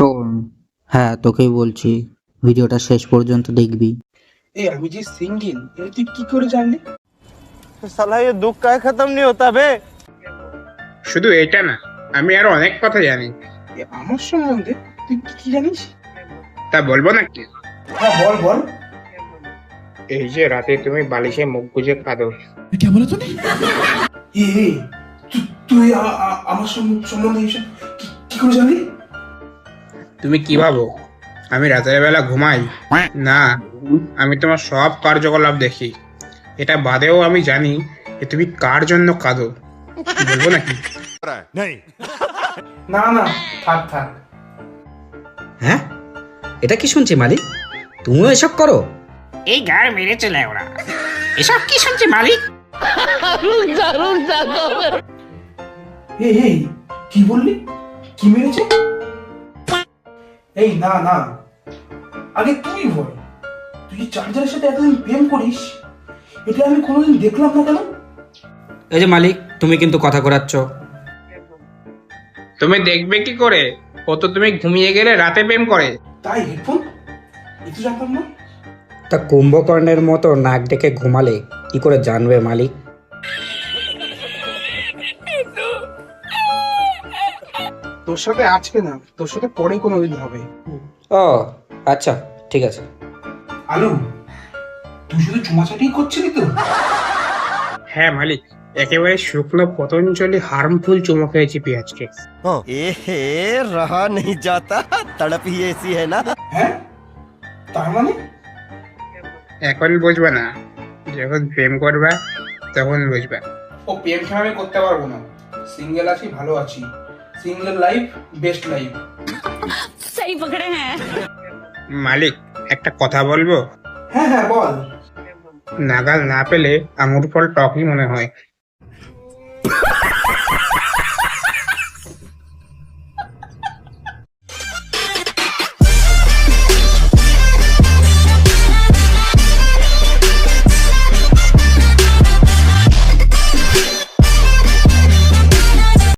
শোন। হ্যাঁ তোকেই বলছি। ভিডিওটা শেষ পর্যন্ত দেখবি। এই আমি যে সিঙ্গেল তুই কি করে জানলি? সালা দুঃখ কায় খতম নি হতা বে। শুধু এটা না আমি আরও অনেক কথা জানি। আমার সম্বন্ধে তুই কি কি জানিস? তা বলব না কি হ্যাঁ বল বল। এই যে রাতে তুমি বালিশে মুখ গুজে কাঁদো। কে বলে তুমি এই তুই আমার সম্বন্ধে এসব কি করে জানলি? তুমি কি ভাবো? আমি রাতের বেলা ঘুমাই? না আমি তোমার সব কার্যকলাপ দেখি। এটা বাদেও আমি জানি যে তুমি কার জন্য কাঁদো। বলব নাকি? না না থাক থাক। হ্যাঁ? এটা কি শুনছি মালিক? তুমিও এসব করো? এই গার মেরে চলে ওরা। এসব কি শুনছি মালিক? এই কি বললি? কি মেরেছে? এই না না। আগে তুই বল। তুই চার্জারের সাথে এতদিন প্রেম করিস এটা আমি কোনোদিন দেখলাম না কেন? এই যে মালিক তুমি কিন্তু কথা ঘোরাচ্ছ তুমি দেখবে কি করে? ও তো তুমি ঘুমিয়ে গেলে রাতে প্রেম করে। তাই হেডফোন? তো জানতাম না। তা কুম্ভকর্ণের মতো নাক ডেকে ঘুমালে কি করে জানবে মালিক? তোর সাথে আজকে না তোর সাথে পরে কোনোদিন হবে। ও আচ্ছা ঠিক আছে। আলু তুই শুধু চুমাচাটি করছিলি তো? হ্যাঁ মালিক একেবারে শুকনো পতঞ্জলি হার্মফুল চুমো খেয়েছি পেঁয়াজকে। এ হে রাহা নেই যাতা তড়প হি এসি হ্যায় না? হ্যাঁ? তার মানে? এখন বুঝবে না। যখন প্রেম করবা তখন বুঝবা। ও প্রেম আমি করতে পারব না। সিঙ্গেল আছি ভালো আছি। সিঙ্গেল লাইফ বেস্ট লাইফ সেই পকড়ে হ্যাঁ মালিক একটা কথা বলব? হ্যাঁ হ্যাঁ বল। নাগাল না পেলে আঙুর ফল টকই মনে হয়।